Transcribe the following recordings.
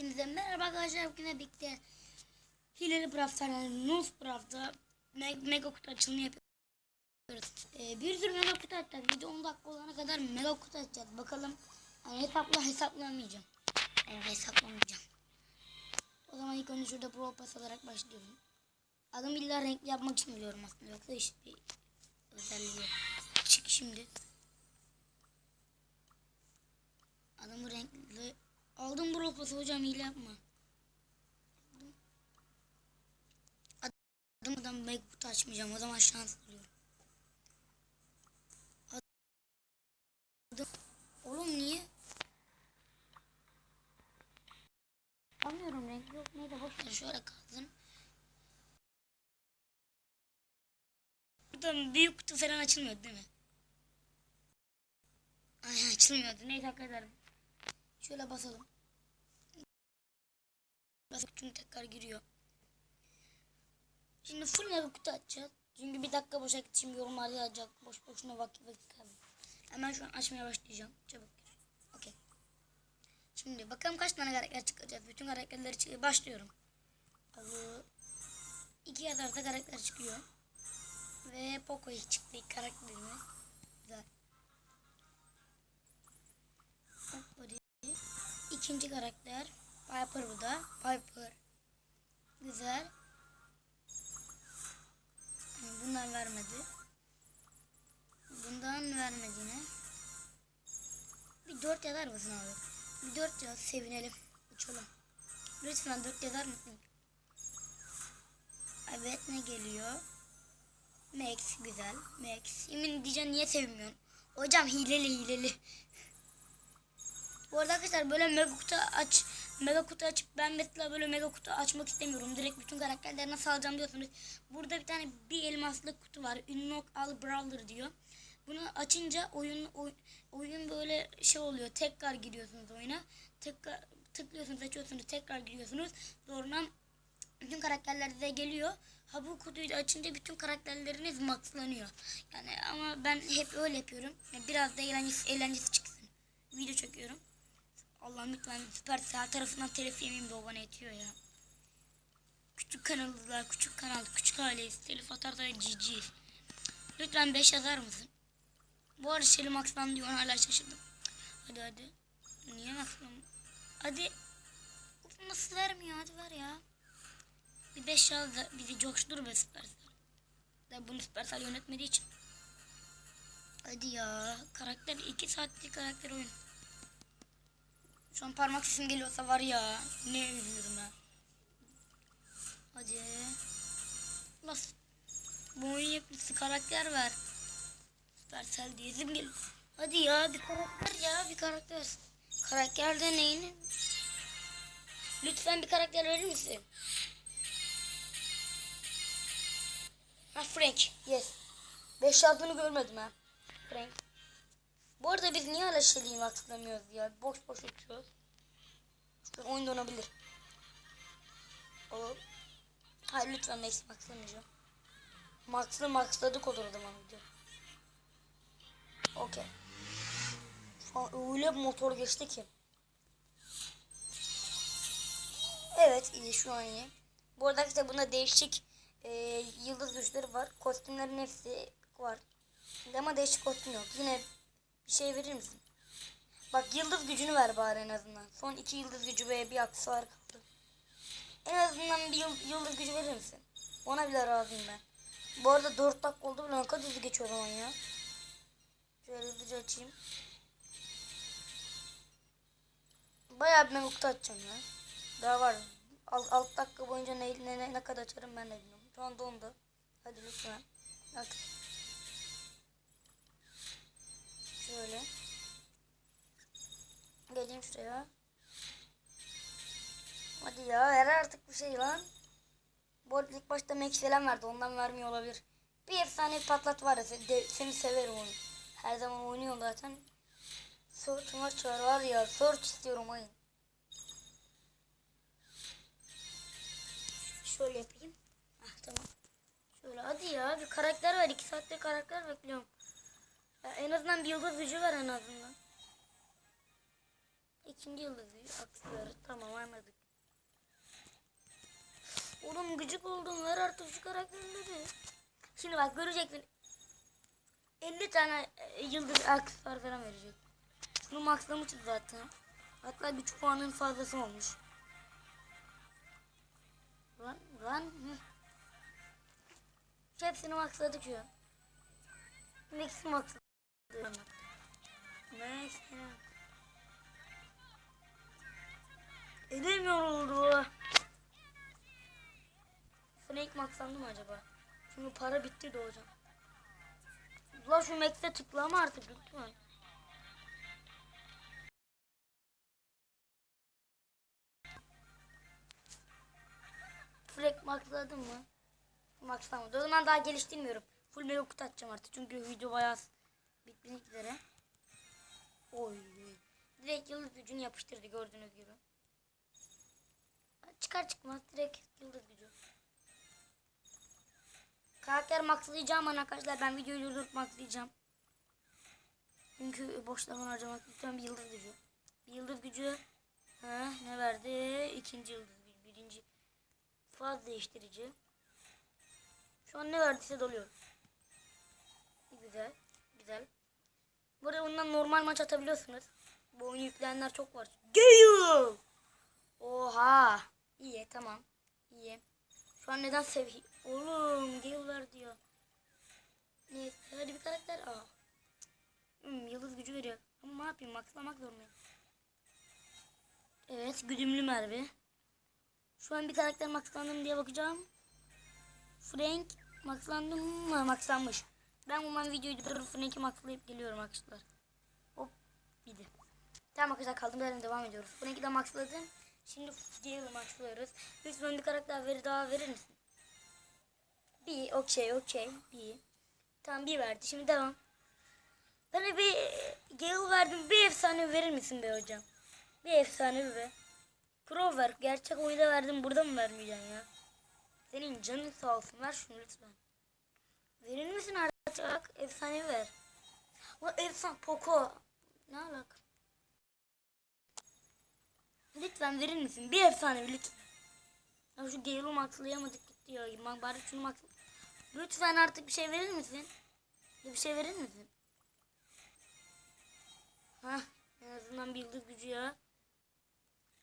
Hepinize merhaba arkadaşlar. Bugün birlikte Hileli Braft'ta yani Nus Braft'ta me mega kutu açılımı yapıyoruz. Ee, bir sürü mega kutu açacağız. Video 10 dakika olana kadar mega kutu açacağız. Bakalım. Yani hesapla hesaplamayacağım. Yani hesaplamayacağım. O zaman ilk önce şurada Pro Pass alarak başlıyorum. Adım illa renkli yapmak için biliyorum aslında. Yoksa hiçbir özelliği yok. Çık şimdi. Adamı renkli aldım bu ropası hocam hile yapma. Adam adam kutu açmayacağım o zaman şans buluyorum. Adam oğlum niye? Anlıyorum renkli yok neyse boş ver şöyle kalsın. Buradan büyük kutu falan açılmıyor değil mi? Ay açılmıyordu neyse ederim. Şöyle basalım. Basalım çünkü tekrar giriyor. Şimdi full mega kutu açacağız. Çünkü bir dakika boşa gideceğim yorumlarda yazacak. Boş boşuna vakit vakit kaybı. Hemen şu an açmaya başlayacağım. Çabuk. Okey. Şimdi bakalım kaç tane karakter çıkaracağız. Bütün karakterleri çıkıyor. Başlıyorum. Abi, iki yadarda karakter çıkıyor. Ve Poco çıktı ilk karakterimiz. Güzel. İkinci karakter. Piper bu da. Piper. Güzel. Bundan vermedi. Bundan vermedi yine. Bir dört yazar mısın abi? Bir dört yaz sevinelim. Uçalım. Lütfen dört yazar mısın? Evet ne geliyor? Max güzel. Max. Yemin diyeceğim niye sevmiyorsun? Hocam hileli hileli. Bu arada arkadaşlar böyle mega kutu aç mega kutu açıp ben mesela böyle mega kutu açmak istemiyorum. Direkt bütün karakterleri nasıl alacağım diyorsunuz. Burada bir tane bir elmaslı kutu var. Unlock All Brawler diyor. Bunu açınca oyun oy- oyun böyle şey oluyor. Tekrar giriyorsunuz oyuna. Tekrar tıklıyorsunuz, açıyorsunuz, tekrar giriyorsunuz. Sonra bütün karakterler size geliyor. Ha bu kutuyu da açınca bütün karakterleriniz maxlanıyor. Yani ama ben hep öyle yapıyorum. Yani biraz da eğlencesi, eğlencesi çıksın. Video çekiyorum. Allah'ım lütfen Süpersel tarafından telif yemeyeyim de bana ya. Küçük kanallar, küçük kanal, küçük aileyiz. Telif atarsa GG. Lütfen 5 yazar mısın? Bu arada Şeli Max'tan diyor hala şaşırdım. Hadi hadi. Niye Max'tan? Hadi. Nasıl vermiyor hadi ver ya. Bir 5 yaz da bizi coştur be Süpersel. Da bunu Süpersel yönetmediği için. Hadi ya. Karakter 2 saatlik karakter oyun. Şu an parmak sesim geliyorsa var ya. Ne üzülürüm ha. Hadi. Nasıl? Bu oyun yapısı karakter ver. Süpersel diyesim gel. Hadi ya bir karakter ya bir karakter. Karakterde neyini? Lütfen bir karakter verir misin? Ha Frank. Yes. 5 yazdığını görmedim ha. Frank. Arada biz niye hala Shelly'i maxlamıyoruz ya? Boş boş uçuyoruz. Şu oyun donabilir. Olur. Hayır lütfen Max maxlamayacağım. Max'lı maxladık olur o zaman video. Okey. Öyle bir motor geçti ki. Evet iyi şu an iyi. Bu arada işte bunda değişik e, yıldız güçleri var. Kostümlerin hepsi var. Ama değişik kostüm yok. Yine şey verir misin? Bak yıldız gücünü ver bari en azından. Son iki yıldız gücü ve bir aksesuar kaldı. En azından bir yıl- yıldız gücü verir misin? Ona bile razıyım ben. Bu arada 4 dakika oldu bile ne kadar hızlı geçiyor zaman ya. Şöyle hızlıca açayım. Bayağı bir mevkute açacağım ya. Daha var. 6 dakika boyunca ne, ne, ne, ne kadar açarım ben de bilmiyorum. Şu anda dondu. Hadi lütfen. Bak. Şöyle. Geleyim şuraya. Hadi ya ver artık bir şey lan. Bu arada ilk başta Max falan verdi. Ondan vermiyor olabilir. Bir efsane patlat var ya. seni severim onu. Her zaman oynuyorum zaten. Search maç var var ya. Search istiyorum oyun. Şöyle yapayım. Ah tamam. Şöyle hadi ya bir karakter ver. iki saattir karakter bekliyorum. En azından bir yıldız gücü ver en azından. İkinci yıldız gücü aksiyonu. Tamam anladık. Oğlum gıcık oldum ver artık şu karakterleri. Şimdi bak göreceksin. 50 tane e, yıldız aksesuar falan verecek. Bunu maxlamışız zaten. Hatta güç puanının fazlası olmuş. Lan lan. Hepsini maxladık şu an. Max'i. Neyse. Elim yoruldu. Snake maxlandı mı acaba? Çünkü para bitti de hocam. Ulan şu Max'e tıklama artık lütfen. Frek maxladın mı? Maxlamadı. O zaman daha geliştirmiyorum. Full mega kutu atacağım artık. Çünkü video bayağı bitmek üzere. Oy. Direkt yıldız gücünü yapıştırdı gördüğünüz gibi. Çıkar çıkmaz direkt yıldız gücü. Karakter maxlayacağım arkadaşlar. Ben videoyu durdurup maxlayacağım. Çünkü boş zaman harcamak lütfen bir yıldız gücü. Bir yıldız gücü. Ha, ne verdi? İkinci yıldız gücü. Birinci faz değiştirici. Şu an ne verdiyse doluyor. Güzel. Güzel. Burada bundan normal maç atabiliyorsunuz. Bu oyunu yükleyenler çok var. Gale! Oha. İyi tamam. İyi. Şu an neden sevi... Oğlum Gale ver diyor. Neyse hadi bir karakter. Aa. Hmm, yıldız gücü veriyor. Ama ne yapayım maxlamak zorundayım. Evet güdümlü Merve. Şu an bir karakter maxlandım diye bakacağım. Frank maxlandım mı? Maxlanmış. Ben bundan videoyu durdurup Frank'i maxlayıp geliyorum arkadaşlar. Hop bir Tamam arkadaşlar kaldığımız yerden devam ediyoruz. Frank'i de maxladım. Şimdi Gale'ı maxlıyoruz. Lütfen bir karakter veri daha verir misin? Bir okey okey bir. Tamam bir verdi. Şimdi devam. Bana bir Gale verdim. Bir efsane verir misin be hocam? Bir efsane be. Pro ver. Gerçek oyunda verdim. Burada mı vermeyeceksin ya? Senin canın sağ olsun. Ver şunu lütfen. Verir misin artık? Efsane ver. O efsane Poco. Ne alaka? Lütfen verir misin? Bir efsane lütfen. Ya şu Gale'u maxlayamadık gitti ya. Ben bari şunu max... Lütfen artık bir şey verir misin? Bir şey verir misin? Hah en azından bir yıldız gücü ya.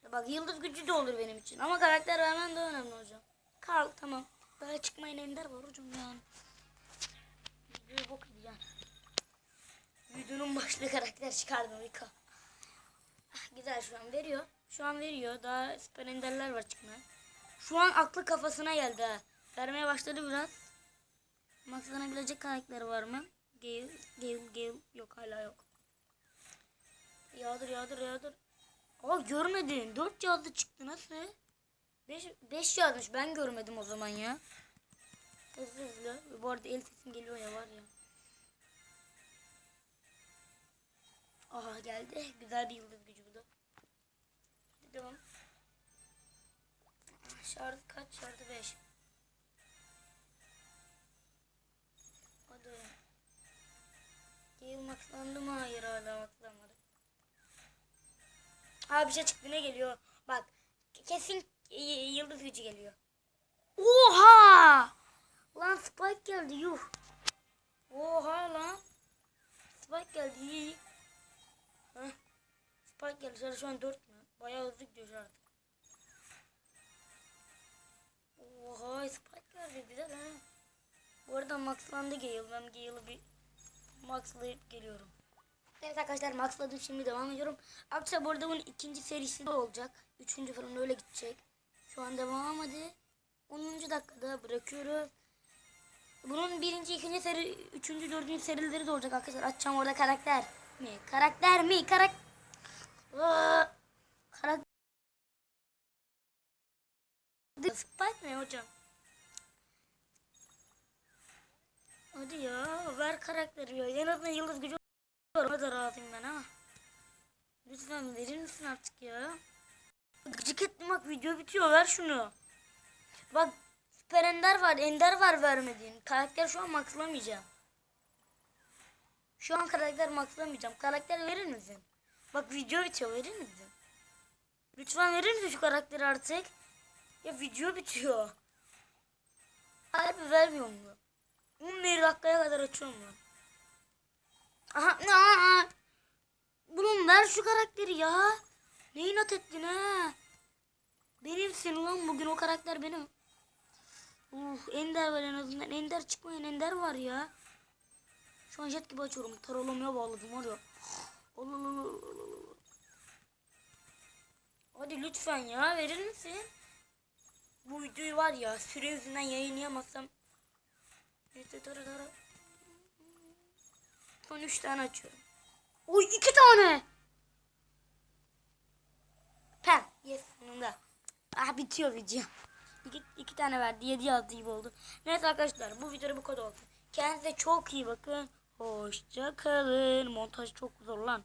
ya. Bak yıldız gücü de olur benim için. Ama karakter vermen de önemli hocam. Kal tamam. Daha çıkmayın ender var hocam yani. Başlı karakter çıkardım Vika. Ah, güzel şu an veriyor. Şu an veriyor. Daha süper enderler var çıkmaya. Şu an aklı kafasına geldi ha. Vermeye başladı biraz. Maxlanabilecek karakter var mı? Gale, Gale, Gale. Yok hala yok. Yağdır yağdır yağdır. Aa görmedin. Dört yağdı çıktı nasıl? Beş, beş yağmış. Ben görmedim o zaman ya. Hızlı hızlı. Bu arada el sesim geliyor ya var ya. Aha geldi. Güzel bir yıldız gücü bu da. Hadi devam. Şarj kaç? Şarjı 5. Hadi. Gale maxlandı mı? Hayır hala maxlanmadı. Ha bir şey çıktı ne geliyor? Bak kesin y- yıldız gücü geliyor. Oha! Lan Spike geldi yuh. Oha lan. Spike geldi Şöyle şu an 4 mü? Bayağı hızlı gidiyor artık. Oha Spike geldi güzel ha. Bu arada maxlandı Gale. Ben Gale'ı bir maxlayıp geliyorum. Evet arkadaşlar maxladım şimdi devam ediyorum. Arkadaşlar bu arada bunun ikinci serisi de olacak. Üçüncü falan öyle gidecek. Şu an devam hadi. 10. dakikada bırakıyoruz. Bunun birinci, ikinci seri, üçüncü, dördüncü serileri de olacak arkadaşlar. Açacağım orada karakter mi? Karakter mi? Karak... Karakter... Spike mi hocam? Hadi ya ver karakteri ya. En azından yıldız gücü var. O da razıyım ben ha. Lütfen verir misin artık ya? Gıcık ettim bak video bitiyor ver şunu. Bak süper ender var ender var vermediğin. Karakter şu an maxlamayacağım. Şu an karakter maxlamayacağım. Karakter verir misin? Bak video bitiyor verir misin? Lütfen verir misin şu karakteri artık? Ya video bitiyor. Harbi vermiyor mu? 11 dakikaya kadar açıyorum ben. Aha, aa! Oğlum ver şu karakteri ya. Ne inat ettin ha? Benimsin ulan bugün o karakter benim. Uf Ender var en azından. Ender çıkmayan Ender var ya. Şu an jet gibi açıyorum. Taralamaya bağladım var ya. Hadi lütfen ya verir misin? Bu videoyu var ya süre yüzünden yayınlayamazsam. Son üç tane açıyorum. Oy iki tane. Pem. Yes sonunda. Ah bitiyor video. İki, iki tane verdi. Yedi yazdı gibi oldu. Neyse arkadaşlar bu videoda bu kadar olsun. Kendinize çok iyi bakın. Hoşça kalın. Montaj çok zor lan.